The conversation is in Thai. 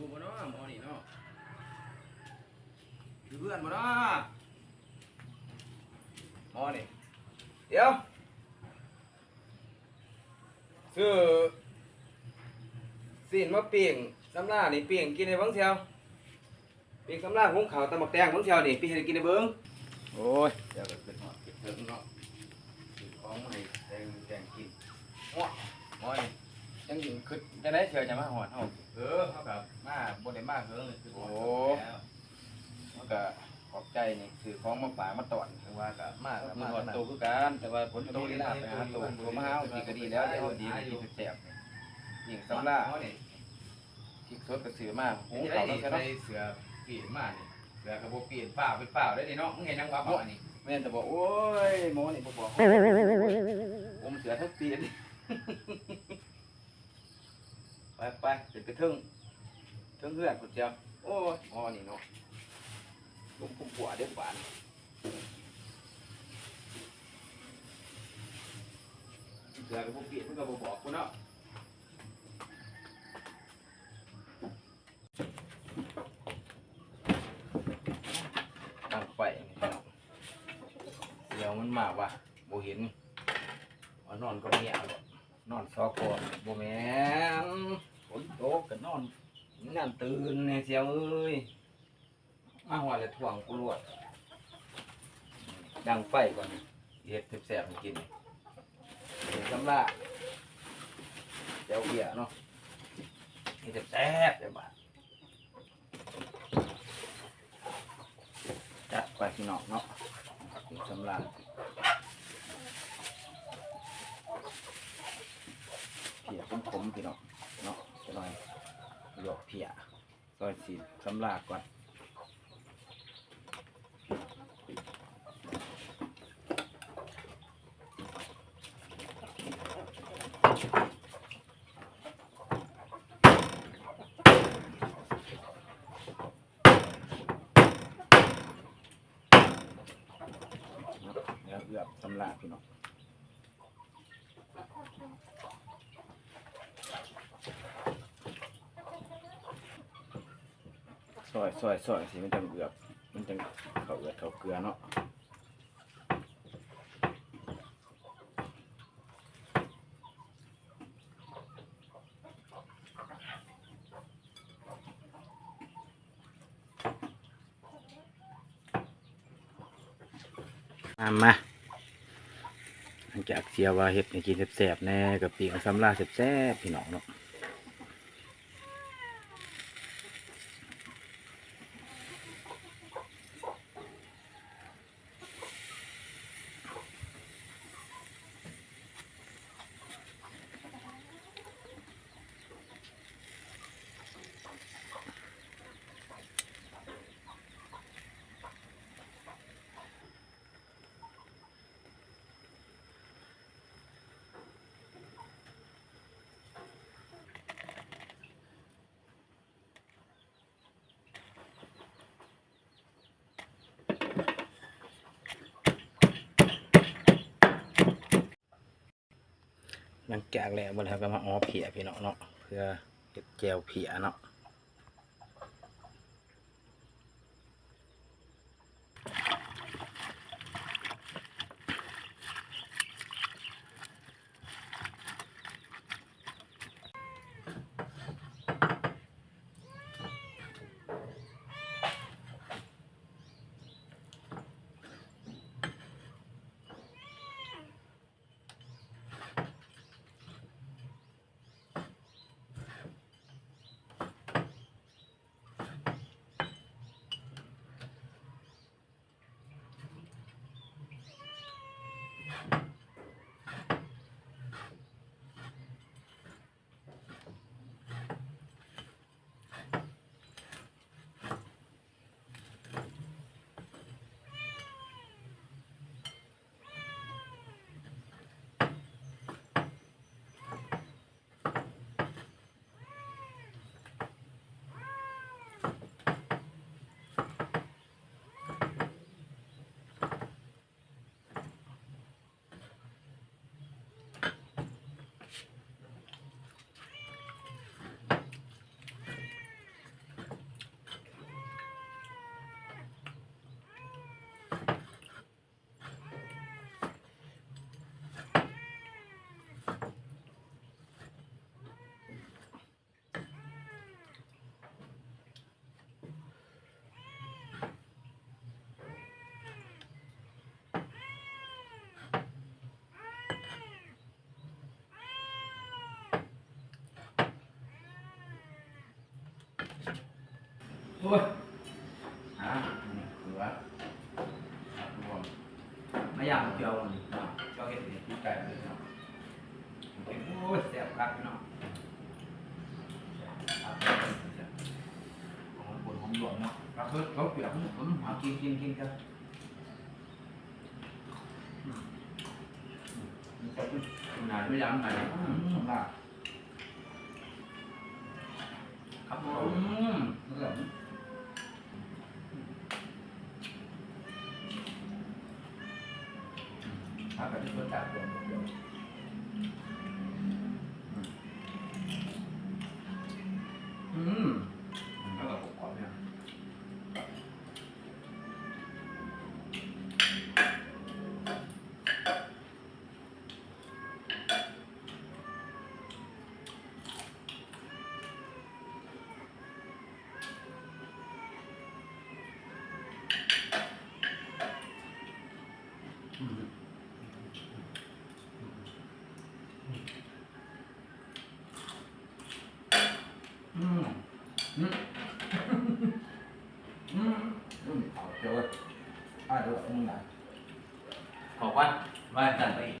อยู่บ่เนาะหมอนี่เนาะอยู่เพื่อนบ่เนาะหมอนี่เดี๋ยวซื้อสินมาปิ้งสำลานี่ปิ้งกินในเบิ่งเที่ยวปิ้งสำลาหุงข้าวตำบักแตงเบิ่งเที่ยวนี่ปิ้งให้กินในเบิ่งโอ้ยเดี๋ยวก็เป็นหอดเก็บเถิงเนาะซื้อของมาให้แตงแตงกินหม้อหม้อนี่ ยังอยู่คือจะได้เชื่อจะมาหอดเฮาเออเขากับมาบนได้มากเพิ่งเลยคือโอ้แล้วมันก็ขอบใจนี่คือของมาฝากมาตอนคือว่าก็มากก็มามาหอดขนาดโตคือกันแต่ว่าผลโตนี่ลาไปหาตัวตัวมาหาเอาดีก็ดีแล้วเดี๋ยวเอาดีก็ดีแซ่บนี่ยิ่งสำลาเขาเนี่ยที่สดก็ซื้อมาหุงจะข้าได้วแล้วนี่ใช่ใส่เสือเปลี่ยนมานี่เสือกระโบเปลี่ยนเปล่าเป็นเปล่าได้ดิเนาะมึงเห็นนังวับอะนี่แม่นแต่บอกโอ้ยหมอนี่บ่บอกผมเสือทั้งปีนี่ ไปไปเดี๋ยวไปถึงถึงเพื่อนพุ่นเจ้าโอ้ยหมอนี่เนาะลุมคุมผัวเด้อหวานเสือกระโบเปลี่ยนเพิ่นก็บบอกกูเนาะตั้งไฟเดี๋ยวมันมาว่ะโบเห็นว่านอนก็เมียหรอกนอนซอก่อนบ่แม่ ตกก็นนงานตื่นแน่เสียวเอ้ย มาหัวเลยถ่วงกูรวด ดังไฟก่อนเฮ็ดแซ่บๆให้กินเดี๋ยวสำลาเจ้าเบียเนาะเฮ็ดแซ่บๆเดี๋ยวบาจัดไปพี่น้องเนาะถึงสำราญเพียขมๆพี่น้องเนาะจะหน่อย หยอกเพียซอยสีสำลาญก่อนเดี๋ยวเอือบสำลาญพี่น้อง ซอยซอยซอยสิมันจังเอือบมันจังเขาเอือบเขาเกลือเนาะมามาหลังจากเสียว่าเห็ดให้กินแซ่บๆแน่กับปีกสำลาแซ่บๆพี่น้องเนาะ หลังจากแล้วบนทางก็มาอ้อเพียพี่น้องเนาะเพื่อเก็บแจวเพียเนาะ โอ้ยฮะนี่เขือครับรวมไม่อยากเจียวมันเนาะเจ้าเห็ดเนี่ยที่ไก่เลยเนาะเป็นโอ้ยแซ่บคักเนาะครับหอมปวดหอมหลวงเนาะครับเพิ่มเขาเปียกผมเอากินกินกินกันนานไม่ย้ำไหนสำหรับครับผมเรื่อง 他还是说价格没有标准